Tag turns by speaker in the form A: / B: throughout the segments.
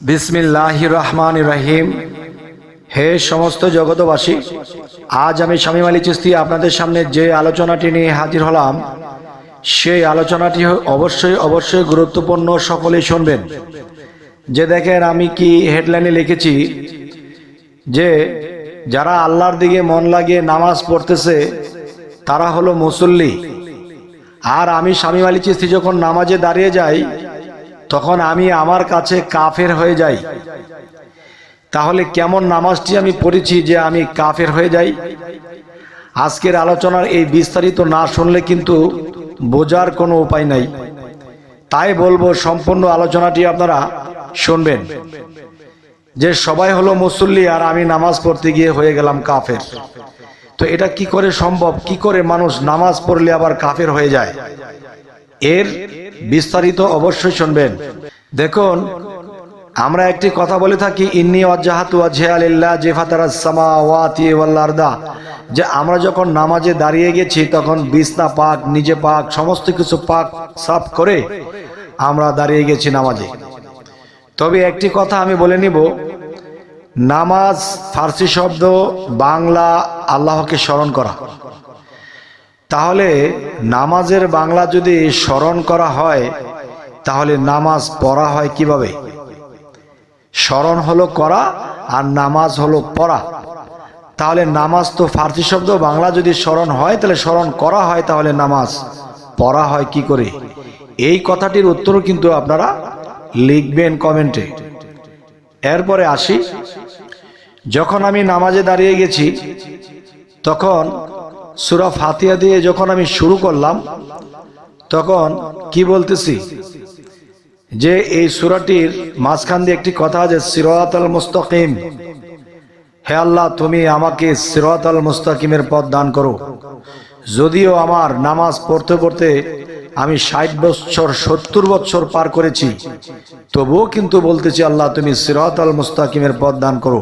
A: বিসমিল্লাহ রহমান রহিম হে সমস্ত জগতবাসী আজ আমি শামীম আলী চিস্তি আপনাদের সামনে যে আলোচনাটি নিয়ে হাজির হলাম, সেই আলোচনাটি অবশ্যই অবশ্যই গুরুত্বপূর্ণ সকলেই শুনবেন। যে দেখেন আমি কি হেডলাইনে লিখেছি যে, যারা আল্লাহর দিকে মন লাগিয়ে নামাজ পড়তেছে, তারা হলো মুসল্লি। আর আমি স্বামী আলী চিস্তি যখন নামাজে দাঁড়িয়ে যাই তখন আমি আমার কাছে কাফের হয়ে যাই। তাহলে কেমন নামাজটি আমি পড়েছি যে আমি কাফের হয়ে যাই? আজকের আলোচনার এই বিস্তারিত না শুনলে কিন্তু বোঝার কোনো উপায় নাই। তাই বলব, সম্পূর্ণ আলোচনাটি আপনারা শুনবেন। যে সবাই হলো মুসল্লি আর আমি নামাজ পড়তে গিয়ে হয়ে গেলাম কাফের। তো এটা কি করে সম্ভব? কি করে মানুষ নামাজ পড়লে আবার কাফের হয়ে যায়? এর বিস্তারিত অবশ্যই শুনবেন। দেখুন, আমরা একটি কথা বলে থাকি, ইন্নি ওয়াজ্জাহাতু ওয়াজহি আলিল্লাহ জিফাতারাস সামাওয়াতি ওয়াল আরদা। যে আমরা যখন নামাজে দাঁড়িয়ে গেছি, তখন বিছনা পাক, নিজে পাক, সমস্ত কিছু পাক, সাফ করে আমরা দাঁড়িয়ে গেছি নামাজে। তবে একটি কথা আমি বলে নিব, নামাজ ফার্সি শব্দ বাংলা আল্লাহকে স্মরণ করা। তাহলে নামাজের বাংলা যদি স্মরণ করা হয়, তাহলে নামাজ পড়া হয় কীভাবে? স্মরণ হলো করা আর নামাজ হলো পড়া। তাহলে নামাজ তো ফার্সি শব্দ, বাংলা যদি স্মরণ হয়, তাহলে স্মরণ করা হয়, তাহলে নামাজ পড়া হয় কি করে? এই কথাটির উত্তরও কিন্তু আপনারা লিখবেন কমেন্টে। এরপরে আসি। যখন আমি নামাজে দাঁড়িয়ে গেছি, তখন সুরা ফাতিয়া দিয়ে যখন আমি শুরু করলাম, তখন কি বলতেছি? যে এই সুরাটির মাঝখান দিয়ে একটি কথা আছে সিরাত আল মুস্তাকিম। হে আল্লাহ, তুমি আমাকে সিরাত আল মুস্তাকিমের পথ দান করো। যদিও আমার নামাজ পড়তে পড়তে আমি ষাট বছর, সত্তর বছর পার করেছি, তবুও কিন্তু বলতেছি, আল্লাহ, তুমি সিরাত আল মুস্তাকিমের পথ দান করো।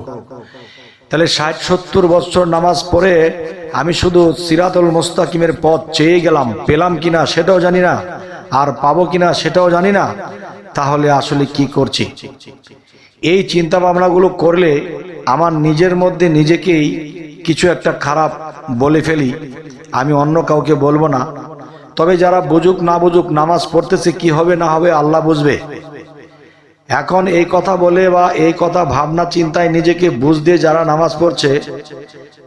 A: তাহলে ষাট, সত্তর বছর নামাজ পড়ে আমি শুধু সিরাতুল মুস্তাকিমের পথ চেয়ে গেলাম। পেলাম কিনা সেটাও জানি না। আর পাবো কিনা সেটাও জানি না। তাহলে আসলে কি করছি? এই চিন্তা ভাবনাগুলো করলে আমার নিজের মধ্যে নিজেকেই কিছু একটা খারাপ বলে ফেলি। আমি অন্য কাউকে বলব না। তবে যারা বুঝুক না বুঝুক, নামাজ পড়তেছে কি হবে না হবে আল্লাহ বুঝবে। এখন এই কথা বলে বা এই কথা ভাবনা চিন্তায় নিজেকে বুঝ দিয়ে যারা নামাজ পড়ছে,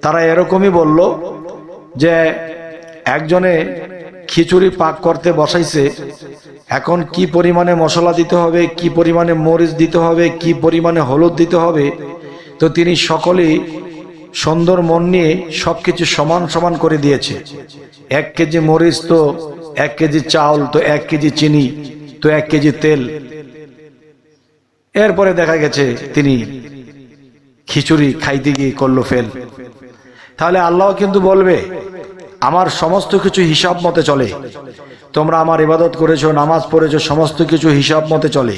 A: তারা এরকমই বলল যে একজনে খিচুড়ি পাক করতে বসাইছে, এখন কি পরিমাণে মশলা দিতে হবে, কি পরিমাণে মরিচ দিতে হবে, কি পরিমাণে হলুদ দিতে হবে, তো তিনি সকলেই সুন্দর মন নিয়ে সবকিছু সমান সমান করে দিয়েছে। এক কেজি মরিচ তো এক কেজি চাউল, তো এক কেজি চিনি, তো এক কেজি তেল। এরপরে দেখা গেছে তিনি খিচুড়ি খাইতে গিয়ে করল ফেল। তাহলে আল্লাহ কিন্তু বলবে, আমার সমস্ত কিছু হিসাব মতে চলে। তোমরা আমার ইবাদত করেছ, নামাজ পড়েছো, সমস্ত কিছু হিসাব মতে চলে।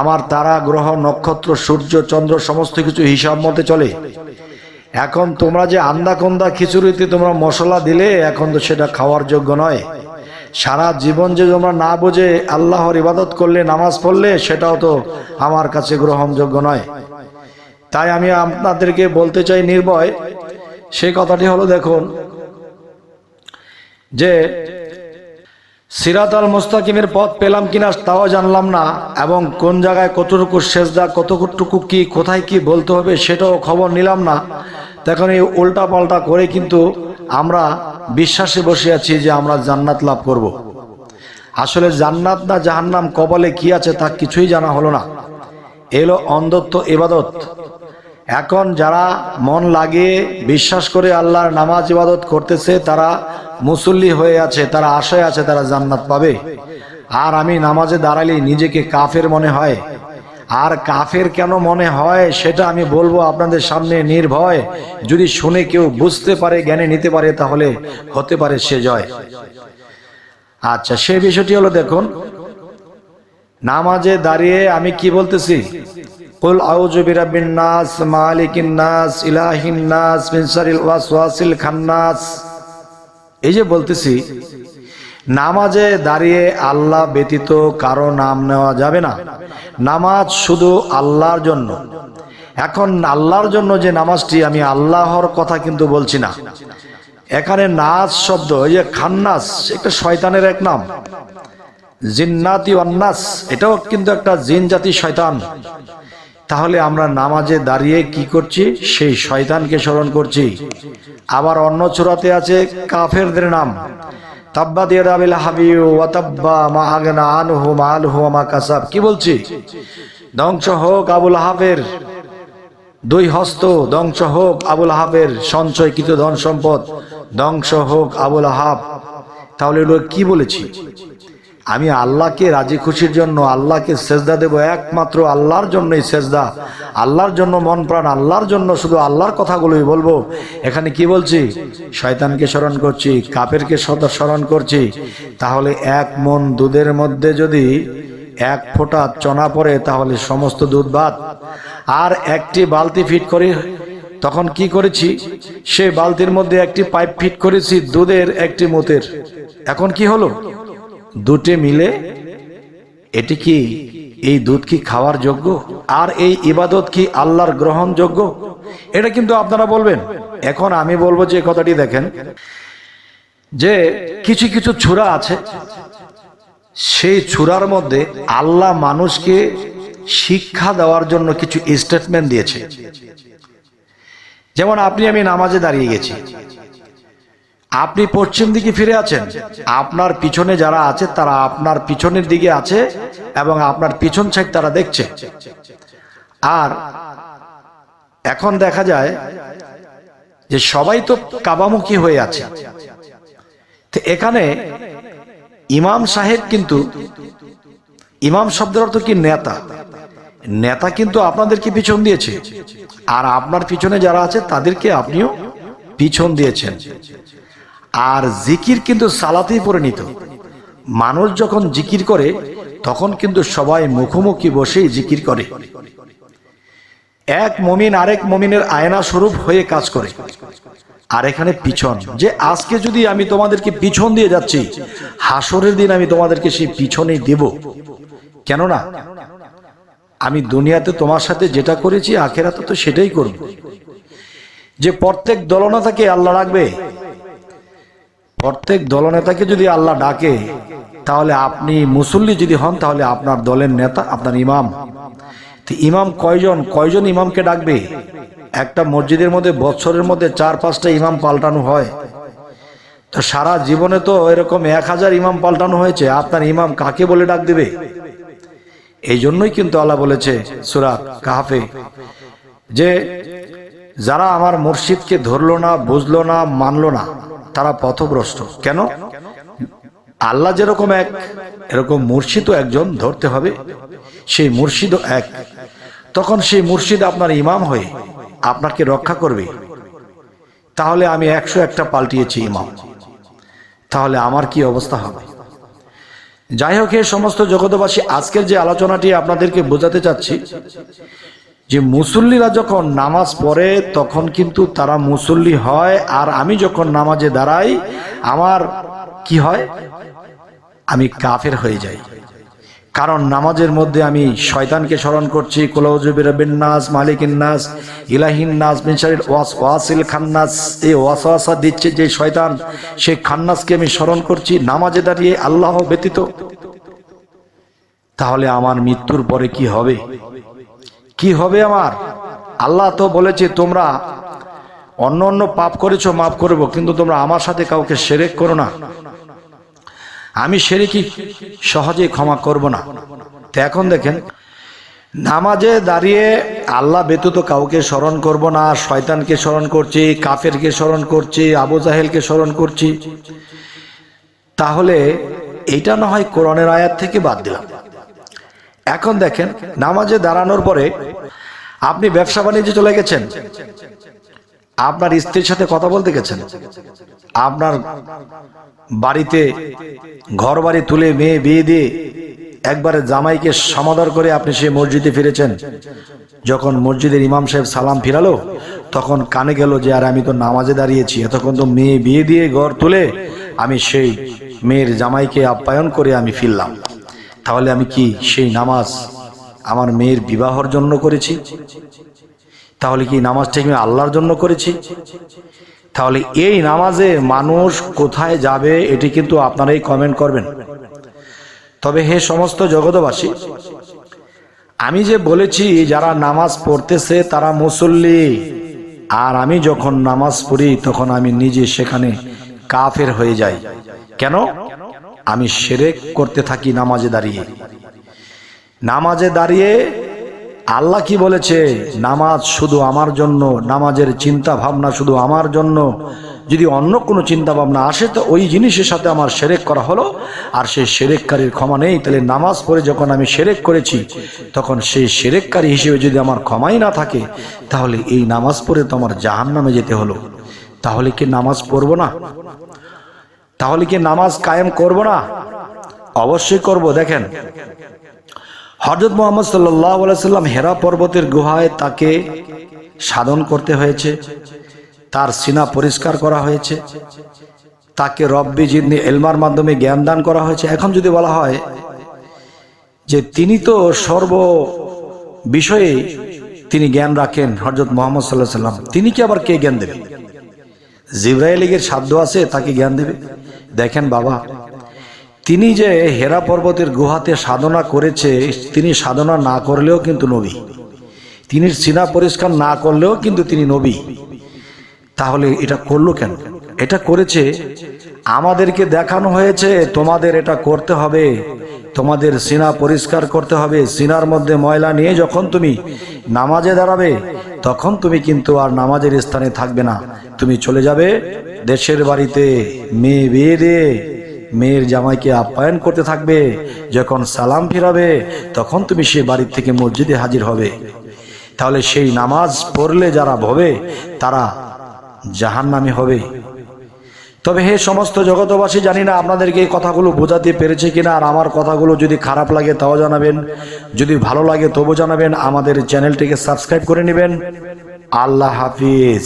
A: আমার তারা, গ্রহ, নক্ষত্র, সূর্য, চন্দ্র, সমস্ত কিছু হিসাব মতে চলে। এখন তোমরা যে আন্দা কন্দা খিচুড়িতে তোমরা মশলা দিলে, এখন তো সেটা খাওয়ার যোগ্য নয়। সারা জীবন যে তোমরা না বুঝে আল্লাহর ইবাদত করলে, নামাজ পড়লে, সেটাও তো আমার কাছে গ্রহণযোগ্য নয়। তাই আমি আপনাদেরকে বলতে চাই নির্ভয়, সে কথাটি হলো দেখুন, যে সিরাত আল মুস্তাকিমের পথ পেলাম কিনা তাও জানলাম না, এবং কোন জায়গায় কতটুকু সেজদা, কতটুকু কি, কোথায় কি বলতে হবে সেটাও খবর নিলাম না। তখন এই উল্টা পাল্টা করে কিন্তু আমরা বিশ্বাসে বসে আছি যে আমরা জান্নাত লাভ করব। আসলে জান্নাত না জাহান্নাম কপালে কি আছে তা কিছুই জানা হলো না। এলো অন্ধত্ব এবাদত এখন যারা মন লাগিয়ে বিশ্বাস করে আল্লাহর নামাজ ইবাদত করতেছে, তারা মুসল্লি হয়ে আছে, তারা আশায় আছে তারা জান্নাত পাবে। আর আমি নামাজে দাঁড়ালে নিজেকে কাফের মনে হয়। আর কাফের কেন মনে হয়, সেটা আমি বলব আপনাদের সামনে নির্ভয়। যদি শুনে কেউ বুঝতে পারে, জ্ঞানে নিতে পারে, তাহলে হতে পারে সে জয়। আচ্ছা সেই বিষয়টি হলো দেখুন, নামাজে দাঁড়িয়ে আমি কি বলতেছি? কুল আউযু বিরাব্বিন নাস, মালিকিন নাস, ইলাহিন নাস, মিন শারিল ওয়াসওয়াসিল খান্নাস। এই যে বলতেছি নামাজে দাঁড়িয়ে আল্লাহ ব্যতীত কারও নাম নেওয়া যাবে না। নামাজ শুধু আল্লাহর জন্য। এখন আল্লাহর জন্য যে নামাজটি আমি আল্লাহর কথা কিন্তু বলছি না। এখানে নাচ শব্দ ওই যে খান্নাস একটা শয়তানের এক নাম। জিন্নাতি অন্নাস এটাও কিন্তু একটা জিন জাতি শয়তান। তাহলে আমরা নামাজে দাঁড়িয়ে কি করছি? সেই শয়তানকে স্মরণ করছি। আবার অন্য চূড়াতে আছে কাফেরদের নাম। তাব্বা মা কাসাব। কি বলছি? ধ্বংস হোক আবুল হাফের দুই হস্ত, ধ্বংস হোক আবুল হাফের সঞ্চয়কৃত ধন সম্পদ, ধ্বংস হোক আবুল হাফ। তাহলে কি বলেছি? আমি আল্লাহকে রাজি খুশির জন্য, আল্লাহকে সেজদা দেব। একমাত্র আল্লাহর জন্যই সেজদা। আল্লাহর জন্য মন প্রাণ, আল্লাহর জন্য শুধু আল্লাহর কথাগুলোই বলব। এখানে কি বলছি? শয়তানকে স্মরণ করছি কাপেরকে স্মরণ করছি। তাহলে এক মন দুধের মধ্যে যদি এক ফোঁটা চনা পড়ে, তাহলে সমস্ত দুধ বাদ। আর একটি বালতি ফিট করে, তখন কি করেছি? সে বালতির মধ্যে একটি পাইপ ফিট করেছি, দুধের, একটি মতের। এখন কি হলো? দুটে মিলে, এটি কি এই দুধ কি খাওয়ার যোগ্য? আর এই ইবাদত কি আল্লাহর গ্রহণযোগ্য? এটা কিন্তু আপনারা বলবেন। এখন আমি বলব যে কথাটি দেখেন, যে কিছু কিছু ছুরা আছে, সেই ছুরার মধ্যে আল্লাহ মানুষকে শিক্ষা দেওয়ার জন্য কিছু স্টেটমেন্ট দিয়েছে। যেমন আপনি আমি নামাজে দাঁড়িয়ে গেছি। আপনি পশ্চিম দিকে ফিরে আছেন। আপনার পিছনে যারা আছে, তারা আপনার পিছনের দিকে আছে এবং আপনার পিছন সাইড তারা দেখছে। আর এখন দেখা যায় যে সবাই তো কাবামুখী হয়ে আছে। এখানে ইমাম সাহেব কিন্তু, ইমাম শব্দের অর্থ কি নেতা? নেতা কিন্তু আপনাদেরকে পিছন দিয়েছে। আর আপনার পিছনে যারা আছে, তাদেরকে আপনিও পিছন দিয়েছেন। আর জিকির কিন্তু সালাতেই পরিণত। মানুষ যখন জিকির করে, তখন কিন্তু সবাই মুখোমুখি বসেই জিকির করে। এক মমিন আরেক মমিনের আয়না স্বরূপ হয়ে কাজ করে। আর এখানে পিছন, যে আজকে যদি আমি তোমাদেরকে পিছন দিয়ে যাচ্ছি হাসরের দিন আমি তোমাদেরকে সেই পিছনেই দেব। কেননা, আমি দুনিয়াতে তোমার সাথে যেটা করেছি, আখেরাতে তো সেটাই করব। যে প্রত্যেক দলনেতাকে আল্লাহ রাখবে প্রত্যেক দলনেতাকে যদি আল্লাহ ডাকে, তাহলে আপনি মুসল্লি যদি হন, তাহলে আপনার দলের নেতা, আপনার ইমাম। তো ইমাম কয়জন কয়জন ইমামকে ডাকবে? একটা মসজিদের মধ্যে বছরের মধ্যে চার, পাঁচটা ইমাম পাল্টানো হয়। তো সারা জীবনে তো এরকম এক হাজার ইমাম পাল্টানো হয়েছে, আপনার ইমাম কাকে বলে ডাক দেবে? এই জন্যই কিন্তু আল্লাহ বলেছে সুরাত কাহাফে, যে যারা আমার মুর্শিদকে ধরলো না, বুঝলো না, মানলো না তারা পথভ্রষ্ট। কেন? আল্লাহ যেরকম এক, এরকম মুর্শিদও একজন ধরতে হবে। সেই মুর্শিদও এক। তখন সেই মুর্শিদ আপনার ইমাম হয়ে আপনাকে রক্ষা করবে। তাহলে আমি একশো একটা পাল্টিয়েছি ইমাম। তাহলে আমার কি অবস্থা হবে? যাই হোক সমস্ত জগতবাসী আজকের যে আলোচনাটি আপনাদেরকে বোঝাতে চাচ্ছি যে মুসল্লিরা যখন নামাজ পড়ে, তখন কিন্তু তারা মুসল্লি হয়। আর আমি যখন নামাজে দাঁড়াই, আমার কি হয়? আমি কাফের হয়ে যাই। কারণ নামাজের মধ্যে আমি শয়তানকে স্মরণ করছি। কোলাউজুবির নাস, মালিকিন নাস, ইলাহিন নাস মিনসারির ওয়াস, ওয়াসিল খান্নাস। এই ওয়াসওয়াসা দিচ্ছে যে শয়তান সেই খান্নাসকে আমি স্মরণ করছি। নামাজে দাঁড়িয়ে আল্লাহ ব্যতীত। তাহলে আমার মৃত্যুর পরে কি হবে? কি হবে আমার? আল্লাহ তো বলেছে, তোমরা অন্য অন্য পাপ করেছ, মাফ করব, কিন্তু তোমরা আমার সাথে কাউকে সেরেক করো না। আমি সেরেকি সহজে ক্ষমা করব না। তো এখন দেখেন, নামাজে দাঁড়িয়ে আল্লাহ ব্যতীত কাউকে স্মরণ করব না, শয়তানকে স্মরণ করছি, কাফেরকে স্মরণ করছি, আবু জাহেলকে স্মরণ করছি। তাহলে এটা না হয় কোরআনের আয়াত থেকে বাদ দিলাম। এখন দেখেন, নামাজে দাঁড়ানোর পরে আপনি ব্যবসা বাণিজ্যে চলে গেছেন। আপনার স্ত্রীর সাথে কথা বলতে গেছেন। আপনার বাড়িতে ঘর বাড়ি তুলে মেয়ে বিয়ে দিয়ে একবারে জামাইকে সমাদর করে আপনি সেই মসজিদে ফিরেছেন। যখন মসজিদের ইমাম সাহেব সালাম ফিরালো, তখন কানে গেল যে, আর আমি তো নামাজে দাঁড়িয়েছি, এতক্ষণ তো মেয়ে বিয়ে দিয়ে ঘর তুলে আমি সেই মেয়ের জামাইকে আপ্যায়ন করে আমি ফিরলাম। তাহলে আমি কি সেই নামাজ আমার মেয়ের বিবাহর জন্য করেছি? তাহলে কি নামাজটা আমি আল্লাহর জন্য করেছি? তাহলে এই নামাজে মানুষ কোথায় যাবে এটি কিন্তু আপনারাই কমেন্ট করবেন। তবে হে সমস্ত জগতবাসী আমি যে বলেছি যারা নামাজ পড়তেছে তারা মুসল্লি। আর আমি যখন নামাজ পড়ি তখন আমি নিজে সেখানে কাফের হয়ে যাই। কেন? আমি সেরেক করতে থাকি নামাজে দাঁড়িয়ে। নামাজে দাঁড়িয়ে আল্লাহ কি বলেছে? নামাজ শুধু আমার জন্য, নামাজের চিন্তা ভাবনা শুধু আমার জন্য। যদি অন্য কোনো চিন্তা ভাবনা আসে, তো ওই জিনিসের সাথে আমার সেরেক করা হলো। আর সেই সেরেককারীর ক্ষমা নেই, তাহলে নামাজ পড়ে যখন আমি সেরেক করেছি, তখন সেই সেরেককারী হিসেবে যদি আমার ক্ষমাই না থাকে, তাহলে এই নামাজ পড়ে তো আমার জাহান নামে যেতে হলো। তাহলে কি নামাজ পড়ব না? তাহলে কি নামাজ কায়েম করব না? অবশ্যই করব, দেখেন। হজরত মোহাম্মদ সাল্লাম হেরা পর্বতের গুহায় তাকে সাধন করতে হয়েছে। তার সিনা পরিষ্কার করা হয়েছে। তাকে রব্বি জিদনি এলমার মাধ্যমে জ্ঞান দান করা হয়েছে। এখন যদি বলা হয় যে তিনি তো সর্ব বিষয়ে তিনি জ্ঞান রাখেন হজরত মোহাম্মদ সাল্লাহ সাল্লাম তিনি কি আবার কে জ্ঞান দেবে জিব্রাইলিগের সাধ্য আছে, তাকে জ্ঞান দেবে। দেখেন বাবা, তিনি যে হেরা পর্বতের গুহাতে সাধনা করেছে, তিনি সাধনা না করলেও কিন্তু নবী। তিনি সিনা পরিষ্কার না করলেও কিন্তু তিনি নবী। তাহলে এটা করল কেন? এটা করেছে, আমাদেরকে দেখানো হয়েছে, তোমাদের এটা করতে হবে। তোমাদের সিনা পরিষ্কার করতে হবে। সিনার মধ্যে ময়লা নিয়ে যখন তুমি নামাজে দাঁড়াবে, তখন তুমি কিন্তু আর নামাজের স্থানে থাকবে না। তুমি চলে যাবে। দেশের বাড়িতে মেয়ে বিয়ে দিয়ে মেয়ের জামাইকে আপ্যায়ন করতে থাকবে। যখন সালাম ফিরাবে, তখন তুমি সে বাড়ির থেকে মসজিদে হাজির হবে। তাহলে সেই নামাজ পড়লে যারা ভবে, তারা জাহান্নামি হবে। তবে হে সমস্ত জগতবাসী জানি না আপনাদেরকে এই কথাগুলো বোঝাতে পেরেছে কিনা, আর আমার কথাগুলো যদি খারাপ লাগে তাও জানাবেন। যদি ভালো লাগে তবু জানাবেন। আমাদের চ্যানেলটিকে সাবস্ক্রাইব করে নেবেন। আল্লাহ হাফিজ।